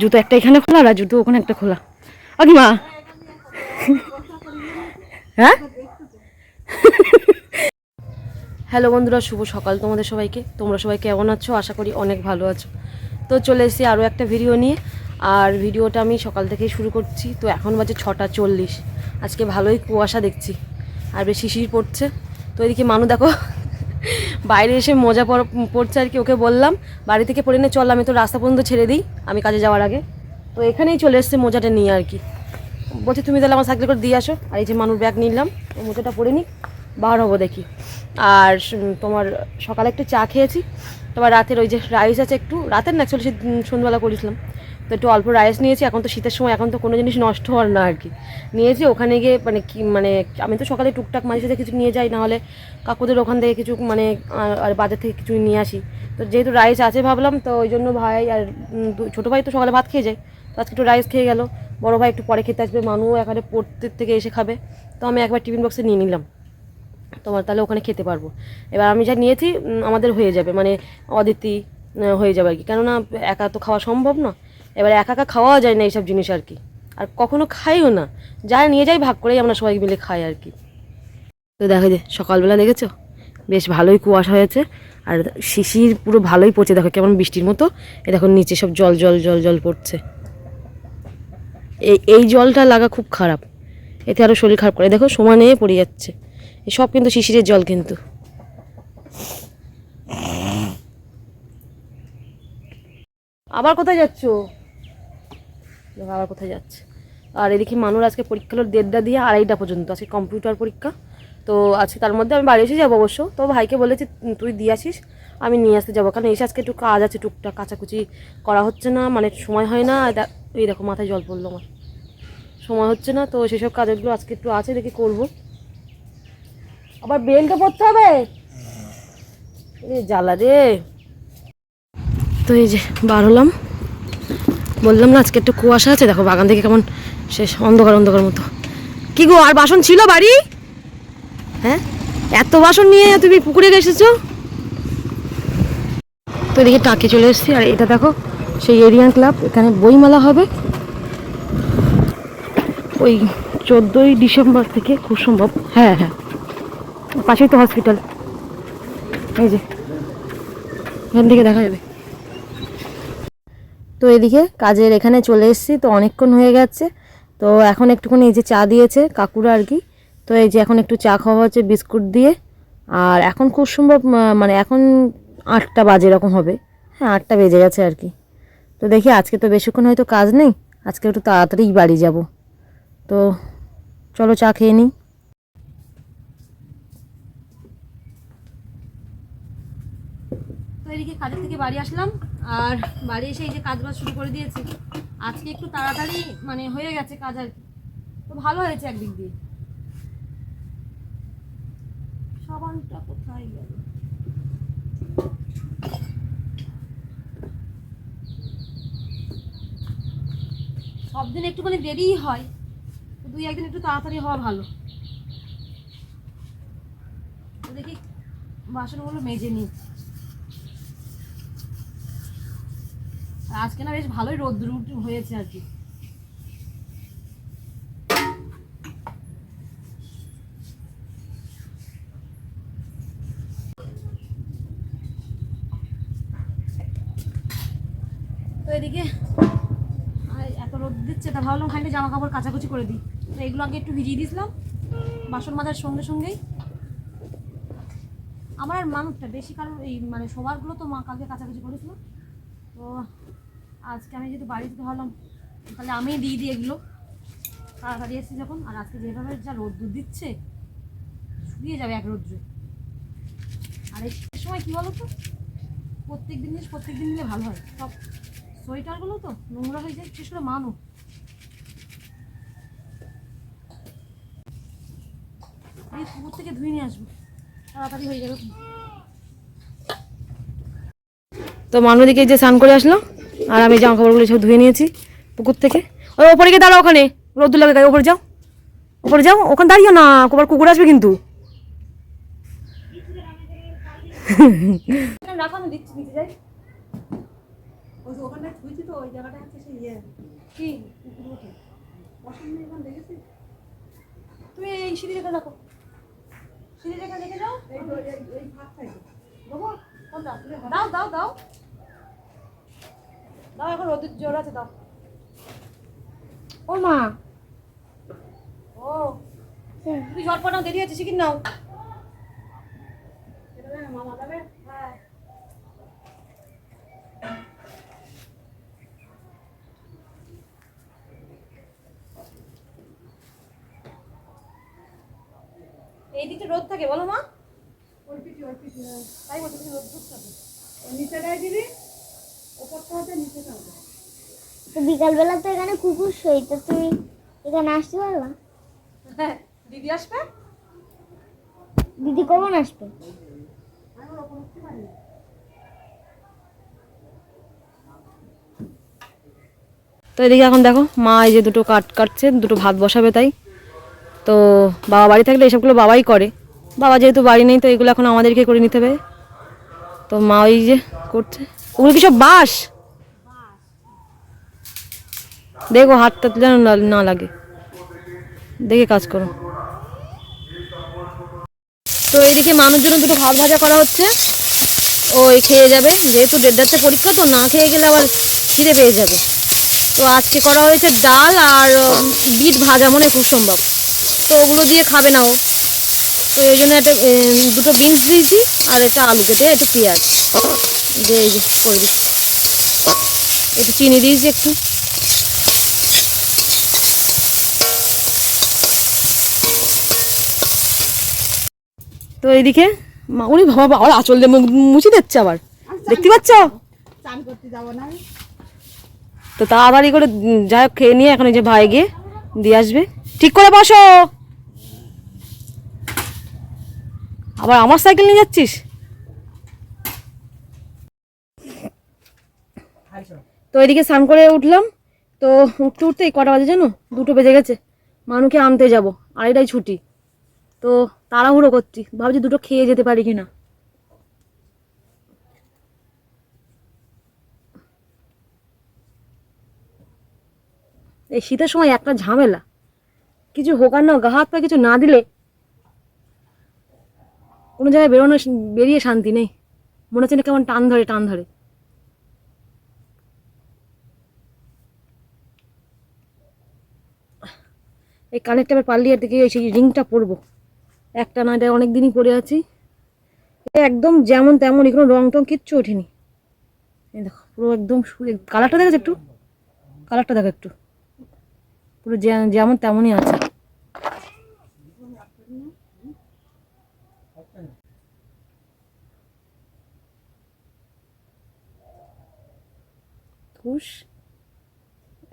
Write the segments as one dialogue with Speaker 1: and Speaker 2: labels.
Speaker 1: জুতো একটা এখানে খোলা আর জুতো ওখানে একটা খোলা। আগে মা হ্যাঁ? হ্যালো বন্ধুরা, শুভ সকাল তোমাদের সবাইকে। তোমরা সবাই কেমন আছো? আশা করি অনেক ভালো আছো। তো চলে এসেছি আরও একটা ভিডিও নিয়ে। আর ভিডিওটা আমি সকাল থেকেই শুরু করছি। তো এখন বাজে ছটা চল্লিশ। আজকে ভালোই কুয়াশা দেখছি। আর বেশ শিশির পড়ছে। তো এদিকে মানু দেখো বাইরে এসে মজা পড়- পড়ছে আর কি, ওকে বললাম, বাড়ি থেকে পড়ে নিয়ে চল আমি তো রাস্তা পর্যন্ত ছেড়ে দিই, আমি কাজে যাওয়ার আগে। তো এখানেই চলে এসছে মোজাটা নিয়ে আর কি। বলছি, তুমি তাহলে আমার সাইকেল করে দিয়ে আসো। আর এই যে মানুষ ব্যাগ নিলাম ওই মোজাটা পরে নিই বার হব দেখি। আর তোমার সকালে একটু চা খেয়েছি, তোমার রাতের ওই যে রাইস আছে একটু, রাতের না অ্যাকচুয়ালি সন্ধ্যাবেলা করেছিলাম। তো একটু অল্প রাইস নিয়েছি, এখন তো শীতের সময়, এখন তো কোনো জিনিস নষ্ট হওয়ার না আর কি নিয়েছি, ওখানে গিয়ে মানে কি মানে আমি তো সকালে টুকটাক মাঝে সাথে কিছু নিয়ে যাই, নাহলে কাকুদের ওখান থেকে কিছু মানে আর বাজার থেকে কিছু নিয়ে আসি। তো যেহেতু রাইস আছে ভাবলাম, তো ওই জন্য ভাই আর ছোটো ভাই তো সকালে ভাত খেয়ে যায়, তো আজকে একটু রাইস খেয়ে গেল। বড় ভাই একটু পরে খেতে আসবে, মানুও এখানে পড়তে থেকে এসে খাবে। তো আমি একবার টিফিন বক্সে নিয়ে নিলাম। তোমার তাহলে ওখানে খেতে পারব। এবার আমি যা নিয়েছি আমাদের হয়ে যাবে মানে অদিতি হয়ে যাবে আর কি কেননা একা তো খাওয়া সম্ভব না। এবার একা একা খাওয়াও যায় না এইসব জিনিস আর কি। আর কখনো খাইও না। যা নিয়ে যাই ভাগ করেই আমরা সবাই মিলে খাই আর কি। তো দেখো যে সকালবেলা দেখেছ? বেশ ভালোই কুয়াশা হয়েছে। আর শিশির পুরো ভালোই পড়ছে। দেখো কেমন বৃষ্টির মতো। এ দেখো নিচে সব জল জল জল জল পড়ছে। এই এই জলটা লাগা খুব খারাপ। এতে আরও শরীর খারাপ করে। দেখো সমানে পড়ে যাচ্ছে। এসব কিন্তু শিশিরের জল কিন্তু। আবার কোথায় যাচ্ছ? আবার কোথায় যাচ্ছে। আর এদিকে মানুষ আজকে পরীক্ষা হলো দেড়টা দিয়ে আড়াইটা পর্যন্ত, আজকে কম্পিউটার পরীক্ষা। তো আজকে তার মধ্যে আমি বাড়ি এসে যাব অবশ্য। তো ভাইকে বলেছি তুই দিয়ে আসিস, আমি নিয়ে আসতে যাব। কারণ এসে আজকে একটু কাজ আছে, টুকটাক কাচাকুচি করা হচ্ছে না মানে সময় হয় না। এই দেখো মাথায় জল পড়ল আমার। সময় হচ্ছে না, তো সেসব কাজগুলো আজকে একটু আছে, দেখি করব। আবার বেলটা পড়তে হবে? জ্বালা রে। তো এই যে বার হলাম। বললাম না, আজকে একটু কুয়াশা আছে, দেখো বাগান থেকে কেমন শেষ, অন্ধকার অন্ধকার মতো। কি গো, আর বাসন ছিল বাড়ি? হ্যাঁ? এত বাসন নিয়ে তুমি পুকুরে এসেছ? তো এদিকে টাকে চলে এসেছি, আর এটা দেখো, সেই এরিয়ান ক্লাব, এখানে বইমেলা হবে। ওই চোদ্দোই ডিসেম্বর থেকে খুব সম্ভব। হ্যাঁ হ্যাঁ। পাশেই তো হসপিটাল এই যে, এখান থেকে দেখা যাবে। তো এদিকে কাজের এখানে চলে এসেছি, তো অনেকক্ষণ হয়ে গেছে। তো এখন একটুখানি এই যে চা দিয়েছে কাকুরা আর কি, তো এই যে এখন একটু চা খাওয়া হচ্ছে বিস্কুট দিয়ে। আর এখন খুব সম্ভব মানে এখন আটটা বাজে এরকম হবে। হ্যাঁ আটটা বেজে গেছে আর কি। তো দেখি আজকে তো বেশিক্ষণ হয়তো কাজ নেই, আজকে একটু তাড়াতাড়ি বাড়ি যাব। তো চলো চা খেয়ে নিই। তো এদিকে কাজের থেকে বাড়ি আসলাম। আর বাড়ি এসে এই যে কাজ বাজ শুরু করে দিয়েছি, আজকে একটু তাড়াতাড়ি মানে হয়ে গেছে কাজ আর কি। তো ভালো হয়েছে একদিক দিয়ে। সাবানটা কোথায় গেল? সব দিন একটুখানি দেরিই হয় দুই একদিন একটু তাড়াতাড়ি হওয়া ভালো। দেখি বাসনগুলো মেজে নিই। আজকে না বেশ ভালোই রোদ্দুর হয়েছে আর কি। তো এদিকে এত রোদ দিচ্ছে, তা ভাবলাম খানিকটা জামা কাপড় কাচাকুচি করে দিই। তো এগুলো আগে একটু ভিজিয়ে দিয়েছিলাম, বাসন মাজার সঙ্গে সঙ্গেই আমার আর মানুষটা বেশি কারণ এই মানে সবারগুলো তো মা কালকে কাছাকাছি করেছিল। তো আজকে আমি যেহেতু বাড়িতে ভাবলাম, তাহলে আমি দিয়ে দিই এগুলো। তাড়াতাড়ি এসেছি যখন, আর আজকে যেভাবে যা রোদ্দুর দিচ্ছে, শুকিয়ে যাবে এক রোদ্রে আর এই সময় কী বলো তো প্রত্যেক দিন জিনিস প্রত্যেক দিন দিলে ভালো হয়। সব সোয়েটারগুলো তো নোংরা হয়ে যায়, বিশেষ করে মানুষ এই পুকুর থেকে ধুয়ে নিয়ে আসব। তাড়াতাড়ি হয়ে যাবে। তো মানবদিকে যে স্নান করে আসলো? আর আমি জামা কাপড়গুলো সব ধুয়ে নিয়েছি পুকুর থেকে। ওই ওপরে গিয়ে দাঁড়াও ওখানে। রোদ্দুর লাগে তাই ওপরে যাও। ওপরে যাও। ওখানে দাঁড়িও না। আবার কুকুর আসবে কিন্তু। রাখো আমি দিচ্ছি নিচে যাই। ওই যে ওখানটায় থুইছি তো ওই জায়গাটা হচ্ছে সেই কি? তুমি এই সিঁড়ি রেখে রাখো। সিঁড়ি রেখে রেখে যাও। দাও দাও দাও। দাও এখন রোদের জোর আছে দাও।
Speaker 2: ও মা।
Speaker 1: ও তুমি ঝটপট নাও দেরি আছে শিখিন নাও। হ্যাঁ। এই দিকটা রোদ থাকে বলো মা। তাই বলতে রোদ রোদ থাকে
Speaker 2: তো বিকালবেলা তো এখানে কুকুর শই তো তুমি এখানে আসতে পারবা?
Speaker 1: হ্যাঁ দিদি আসবে?
Speaker 2: দিদি কখন আসবে?
Speaker 1: তো এদিকে এখন দেখো মা এই যে দুটো কাট কাটছে দুটো ভাত বসাবে তাই। তো বাবা বাড়ি থাকলে এসবগুলো বাবাই করে। বাবা যেহেতু বাড়ি নেই তো এগুলো এখন আমাদেরকে করে নিতে হবে। তো মা ওই যে করছে। ওগুলো কি সব বাস দেখো হাতটা যেন না- লাগে। দেখে কাজ করো। তো এইদিকে মানুষজন দুটো ভাত ভাজা করা হচ্ছে। ওই খেয়ে যাবে। যেহেতু দেড়টাতে পরীক্ষা, তো না খেয়ে গেলে আবার খিদে পেয়ে যাবে। তো আজকে করা হয়েছে ডাল আর বিট ভাজা, মনে খুব সম্ভব। তো ওগুলো দিয়ে খাবে না ও। তো এই জন্য একটা দুটো বিনস দিয়েছি, আর একটা আলু কেটে, একটু পেঁয়াজ। যে এই যে করে দিচ্ছি একটু চিনি দিয়েছি একটু। তো এইদিকে মা উনি বাবা আবার আঁচল দিয়ে মুছে দিচ্ছে আবার। দেখতে পাচ্ছ? তো তাড়াতাড়ি করে যাই হোক খেয়ে নিয়ে এখন এই যে ভাই গিয়ে দিয়ে আসবে। ঠিক করে বসো। আবার আমার সাইকেল নিয়ে যাচ্ছিস? তো এদিকে স্নান করে উঠলাম। তো উঠতে উঠতে এই কটা বাজে জানো? দুটো বেজে গেছে। মানুষকে আনতে যাব। আড়াইটাই ছুটি। তো তাড়াহুড়ো করছি। ভাবছি দুটো খেয়ে যেতে পারি কিনা। এই শীতের সময় একটা ঝামেলা। কিছু হোক আর না গা হাত পা কিছু না দিলে কোনো জায়গায় বেরোনো বেরিয়ে শান্তি নেই। মনে হচ্ছে না কেমন টান ধরে টান ধরে। এই কানেরটা এবার পাল্লিয়ে থেকে সেই রিংটা পরবো। একটা না এটা অনেক দিনই পরে আছি। একদম যেমন তেমন কোনো রং টং কিচ্ছু ওঠেনি। দেখো, পুরো একদম কালারটা দেখেছ একটু? কালারটা দেখো একটু। পুরো যেমন তেমনই আছে।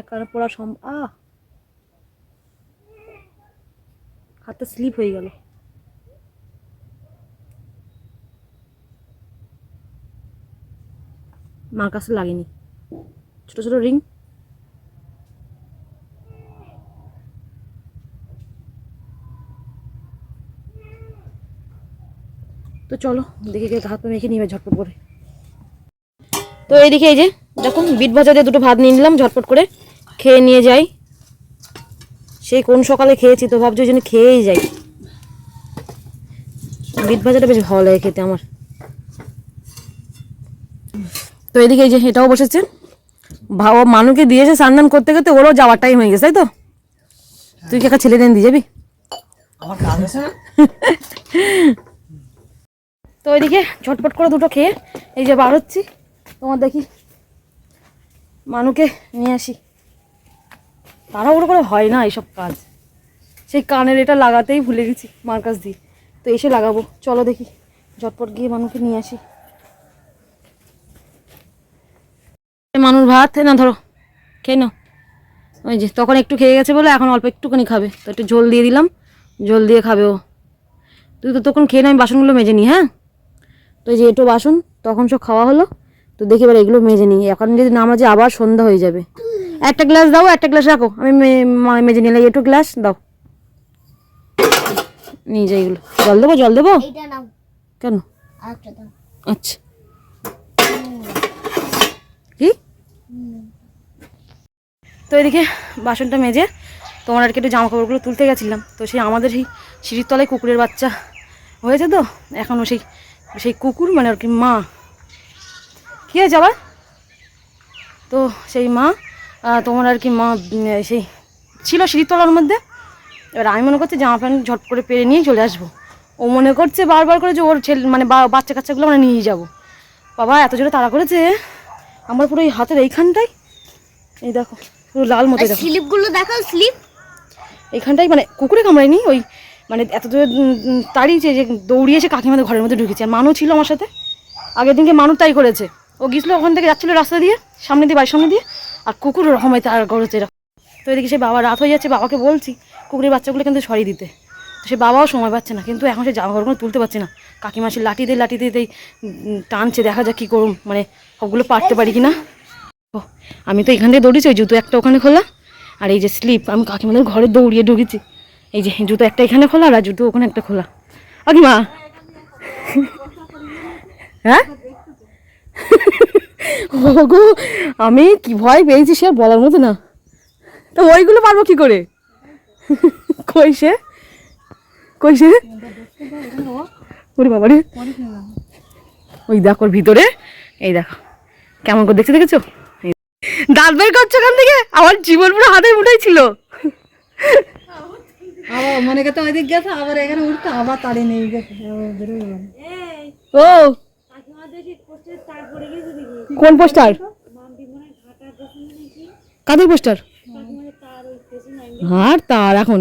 Speaker 1: একার পড়া সম্ভব আ হাতটা স্লিপ হয়ে গেল। মার কাছে লাগেনি। ছোট ছোট রিং। তো চলো, দেখে গিয়ে হাত মেখে নিবে ঝটপট করে। তো এইদিকে এই যে, দেখুন, বিট ভাজা দিয়ে দুটো ভাত নিয়ে নিলাম, ঝটপট করে খেয়ে নিয়ে যাই। সেই কোন সকালে খেয়েছি তো ভাবছি ওই জন্য খেয়েই যাই। বিট ভাজাটা বেশ ভালো লাগে খেতে আমার। তো এদিকে এই যে এটাও বসেছে। ভাও মানুকে দিয়েছে স্নান করতে করতে ওরও যাওয়ার টাইম হয়ে গেছে তাই তো? তুই কি একটা ছেলে দেন দিয়ে যাবি? তো ওইদিকে ঝটপট করে দুটো খেয়ে এই যে বার হচ্ছি। তোমার দেখি মানুকে নিয়ে আসি। তাড়াহুড়ো করে হয় না এইসব কাজ। সেই কানের এটা লাগাতেই ভুলে গেছি মার কাছ দিয়ে। তো এসে লাগাবো, চলো দেখি। ঝটপট গিয়ে মানুষকে নিয়ে আসি। মানুষ ভাত না ধরো, খেয়ে নাও। ওই যে, তখন একটু খেয়ে গেছে বলে এখন অল্প একটুখানি খাবে। তো একটু ঝোল দিয়ে দিলাম, ঝোল দিয়ে খাবে ও। তুই তো তখন খেয়ে না, আমি বাসনগুলো মেজে নিই হ্যাঁ? তো এই যে এটো বাসন, তখন সব খাওয়া হলো। তো দেখি এবার এগুলো মেজে নিই। এখন যদি না মাঝে আবার সন্ধ্যা হয়ে যাবে। একটা গ্লাস দাও একটা গ্লাস রাখো। আমি মেজে নিলাম একটু গ্লাস দাও। নিয়ে যাই এগুলো। জল দেবো জল দেবো? কেন? আচ্ছা। কি? তো এদিকে বাসনটা মেজে তোমার আর কি একটু জামা কাপড়গুলো তুলতে গেছিলাম। তো সেই আমাদের সেই সিঁড়ির তলায় কুকুরের বাচ্চা হয়েছে তো এখনও সেই সেই কুকুর মানে আর কি মা। কী হয়েছে আবার? তো সেই মা তোমার আর কি মা সেই ছিল সিঁড়ির তলার মধ্যে। এবার আমি মনে করছি জামা প্যান্ট ঝট করে পেরে নিয়ে চলে আসব। ও মনে করছে বারবার করে যে ওর ছেলে মানে বা- বাচ্চা কাচ্চাগুলো আমরা নিয়ে যাব। বাবা এত জোরে তাড়া করেছে আমার পুরো এই হাতের এইখানটাই। এই দেখো পুরো লাল মতো দেখো।
Speaker 2: স্লিপগুলো দেখাও স্লিপ।
Speaker 1: এইখানটাই মানে কুকুরে কামড়ায়নি ওই মানে এত উম, তাড়িয়েছে যে দৌড়িয়ে এসে কাকিমাদের ঘরের মধ্যে ঢুকেছে। আর মানু ছিল আমার সাথে। আগের দিনকে মানু তাই করেছে। ও গিয়েছিল ওখান থেকে যাচ্ছিল রাস্তা দিয়ে সামনে দিয়ে বাড়ির সামনে দিয়ে। আর কুকুর ওরকম হয় তার করেছে এরকম। তো এদিকে সে বাবা রাত হয়ে যাচ্ছে, বাবাকে বলছি, কুকুরের বাচ্চাগুলো কিন্তু সরিয়ে দিতে। তো সে বাবাও সময় পাচ্ছে না, কিন্তু এখন সে জামা কাপড়গুলো তুলতে পারছে না। কাকিমা সে লাঠি দিয়ে লাঠি দিয়ে টানছে, দেখা যাক কী করুম। মানে সবগুলো পারতে পারি কি না ও, আমি তো এখান থেকে দৌড়েছি, ওই জুতো একটা ওখানে খোলা। আর এই যে স্লিপ, আমি কাকিমাদের ঘরে দৌড়িয়ে ঢুকেছি। এই যে জুতো একটা এখানে খোলা আর জুতো ওখানে একটা খোলা। কাকিমা! হ্যাঁ? ওগো আমি কি ভয় পেয়েছি সে বলার মতো না। তো ওইগুলো পারব কি করে? কই সে? কই সে? ওরে বাবা রে ওই দেখো ভিতরে। এই দেখো। কেমন করে দেখেছ? এই দাঁত বের করছ ওখান থেকে? আমার জীবন পুরো হাতের মুঠোই ছিল।
Speaker 3: মনে করতে ওইদিক গেছে আবার এখানে উঠতে আবার তাড়ি নেই গেছে।
Speaker 1: ও কোন পোস্টার কাদের পোস্টার আর তার এখন।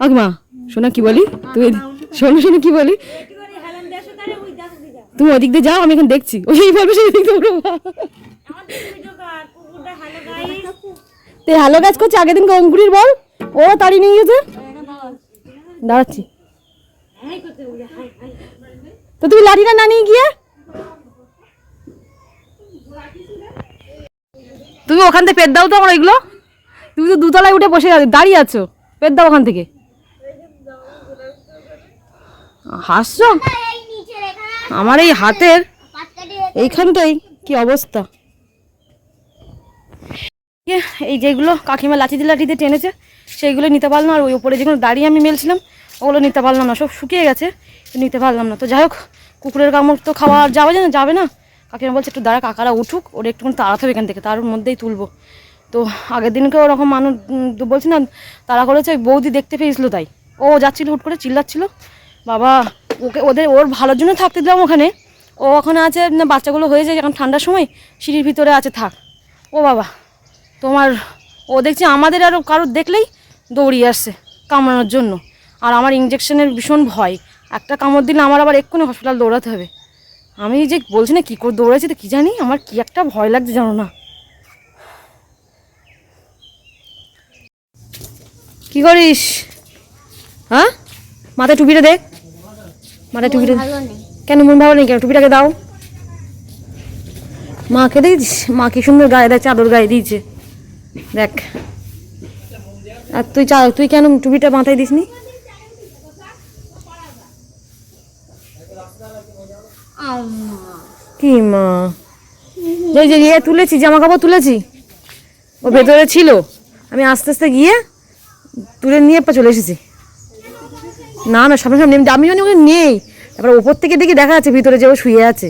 Speaker 1: আগমা শোনা কি বলি? তুই শোনো শোনো কি বলি? তুমি ওদিক দিয়ে যাও আমি এখন দেখছি। ওই ভাবে সেই দিক দিয়ে হ্যালো কাজ করছি আগের দিন অঙ্কুরির বল? ও তাড়ি নিয়ে গেছে? দাঁড়াচ্ছি। তো তুমি লাঠিটা না নিয়ে গিয়ে? তুমি ওখান থেকে পেট দাও তো আমার এগুলো। তুমি তো দুতলায় উঠে বসে আছো, দাঁড়িয়ে আছো। পেট দাও ওখান থেকে। হাসছো? আমার এই হাতের এইখানটাই কি অবস্থা? এই যেগুলো কাকিমা লাঠিতে লাঠিতে টেনেছে, সেইগুলো নিতে পারলাম আর ওই ওপরে যেগুলো দাঁড়িয়ে আমি মেলছিলাম, ওগুলো নিতে পারলাম না। সব শুকিয়ে গেছে, নিতে পারলাম না। তো যাই হোক, কুকুরের কামড় তো খাওয়া যাবে না যাবে না। কাকিমা বলছে, একটু দাঁড়া, কাকারা উঠুক, ওরা একটুখানি তাড়াতে হবে এখান থেকে, তার মধ্যেই তুলবো। তো আগের দিনকে ওরকম মানুষ বলছি না তারা করেছে বৌদি দেখতে পেয়েছিল তাই। ও যাচ্ছিল, হুট করে চিল্লাচ্ছিল, বাবা, ওকে, ওদের, ওর ভালোর জন্য থাকতে দিলাম ওখানে। ও ওখানে আছে, না, বাচ্চাগুলো হয়ে যায় এখন ঠান্ডার সময়, সিঁড়ির ভিতরে আছে, থাক। ও বাবা, তোমার, ও দেখছি আমাদের আরও কারোর দেখলেই দৌড়িয়ে আসছে কামড়ানোর জন্য। আর আমার ইঞ্জেকশনের ভীষণ ভয়। একটা কামড় দিলে আমার আবার এক্ষুনি হসপিটাল দৌড়াতে হবে। আমি যে বলছি না কী করে দৌড়াচ্ছি তো কী জানি? আমার কি একটা ভয় লাগছে জানো না। কি করিস? হ্যাঁ? মাথায় টুপিটা দেখ। মাথায় টুপিটা কেন মন ভালো নেই কেন? টুপিটাকে দাও। মাকে দেখছিস মা কি সুন্দর গায়ে দেয় চাদর গায়ে দিয়েছে। দেখ। আর তুই চা তুই কেন টুপিটা মাথায় দিসনি? কি মা? এই যে ইয়ে তুলেছি, জামা কাপড় তুলেছি। ও ভেতরে ছিল। আমি আস্তে আস্তে গিয়ে তুলে নিয়ে চলে এসেছি। না না, সামনে সামনে আমি জানি ওকে নেই। তারপর ওপর থেকে দেখি দেখা যাচ্ছে, ভিতরে যে ও শুয়ে আছে।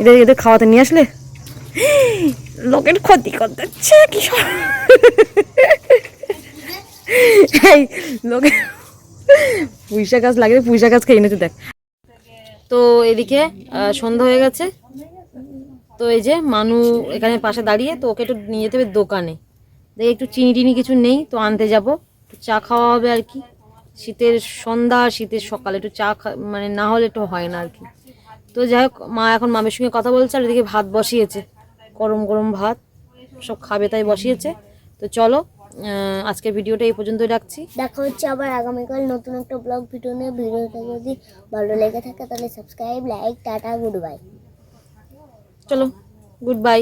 Speaker 1: এদের এদের খাওয়াতে নিয়ে আসলে? লোকের ক্ষতি করতেছে, কি এই, লোকে পুঁইশা গাছ লাগিয়ে পুঁইশা গাছ খেয়ে এনেছে দেখ। তো এদিকে সন্ধ্যা হয়ে গেছে। তো এই যে মানু এখানে পাশে দাঁড়িয়ে, তো ওকে একটু নিয়ে যেতে হবে দোকানে। দেখি একটু চিনি টিনি কিছু নেই, তো আনতে যাব। একটু চা খাওয়া হবে আর কি। শীতের সন্ধ্যা, শীতের সকালে একটু চা মানে না হলে একটু হয় না আর কি। তো যাই হোক, মা এখন মামের সঙ্গে কথা বলছে আর এদিকে ভাত বসিয়েছে। গরম গরম ভাত, সব খাবে তাই বসিয়েছে। তো চলো আজকের ভিডিওটা এই পর্যন্তই রাখছি।
Speaker 2: দেখা হচ্ছে আবার আগামীকাল নতুন একটা ব্লগ ভিডিও নিয়ে। ভিডিওটা যদি ভালো লেগে থাকে তাহলে subscribe like tata good bye
Speaker 1: চলো গুড বাই